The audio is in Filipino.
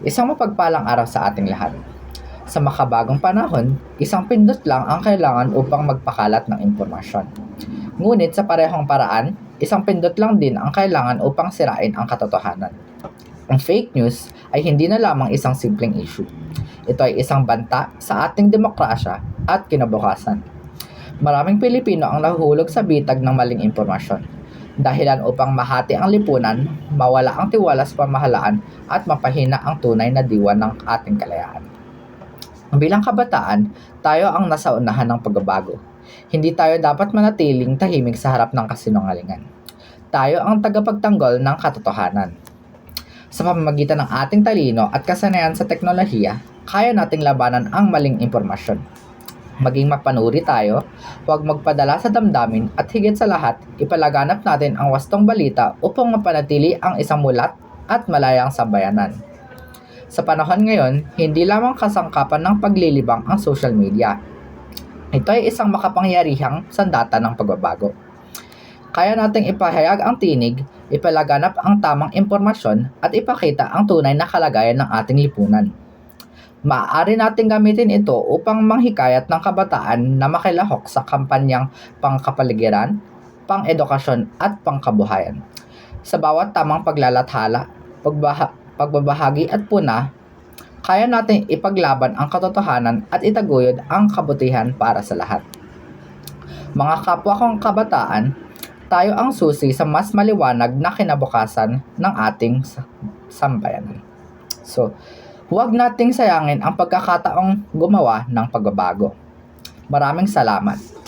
Isang mapagpalang araw sa ating lahat. Sa makabagong panahon, isang pindot lang ang kailangan upang magpakalat ng impormasyon. Ngunit sa parehong paraan, isang pindot lang din ang kailangan upang sirain ang katotohanan. Ang fake news ay hindi na lamang isang simpleng issue. Ito ay isang banta sa ating demokrasya at kinabukasan. Maraming Pilipino ang nahuhulog sa bitag ng maling impormasyon. Dahilan upang mahati ang lipunan, mawala ang tiwala sa pamahalaan at mapahina ang tunay na diwa ng ating kalayaan. Bilang kabataan, tayo ang nasa unahan ng pagbabago. Hindi tayo dapat manatiling tahimik sa harap ng kasinungalingan. Tayo ang tagapagtanggol ng katotohanan. Sa pamamagitan ng ating talino at kasanayan sa teknolohiya, kaya nating labanan ang maling impormasyon. Maging mapanuri tayo, huwag magpadala sa damdamin at higit sa lahat, ipalaganap natin ang wastong balita upang mapanatili ang isang mulat at malayang sambayanan. Sa panahon ngayon, hindi lamang kasangkapan ng paglilibang ang social media. Ito ay isang makapangyarihang sandata ng pagbabago. Kaya nating ipahayag ang tinig, ipalaganap ang tamang impormasyon at ipakita ang tunay na kalagayan ng ating lipunan. Maaari nating gamitin ito upang manghikayat ng kabataan na makilahok sa kampanyang pangkapaligiran, pang-edukasyon at pangkabuhayan. Sa bawat tamang paglalathala, pagbaha- pagbabahagi at puna, kaya nating ipaglaban ang katotohanan at itaguyod ang kabutihan para sa lahat. Mga kapwa kong kabataan, tayo ang susi sa mas maliwanag na kinabukasan ng ating sa- sambayanan. So, huwag nating sayangin ang pagkakataong gumawa ng pagbabago. Maraming salamat.